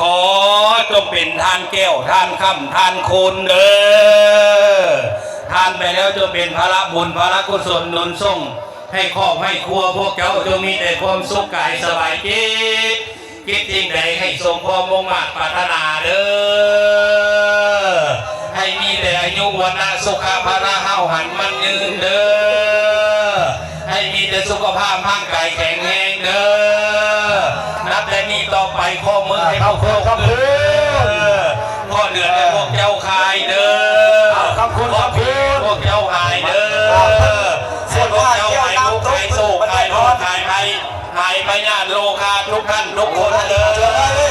ขอจงเป็นทานแก้วทานคำทานคุณเด้อทานไปแล้วจงเป็นพระบุญพระกุศลนุนส่ง ให้ครอบให้ครัวพวกเจ้าจงมีแต่ความสุขกายสบายจิตคิดจริงใดให้สมความมุ่งมั่นปรารถนาเด้อให้มีแต่อายุวันนะสุขภาระเฮาหันมันยืนเด้อให้มีแต่สุขภาพร่างกายแข็งแรงเด้อ ต่นี้ต่อไปข้อมือให้พวกเจ้าเด้อข้อเดือนให้พวกเจ้าคายเด้อขอบคุณขอบคุณพวกเจ้าหายเด้อเสียงว่าเกี่ยวน้ำทุกหายโศกหายโรคหายภัยหายพยาธิโลคาทุกท่านทุกคนเด้อ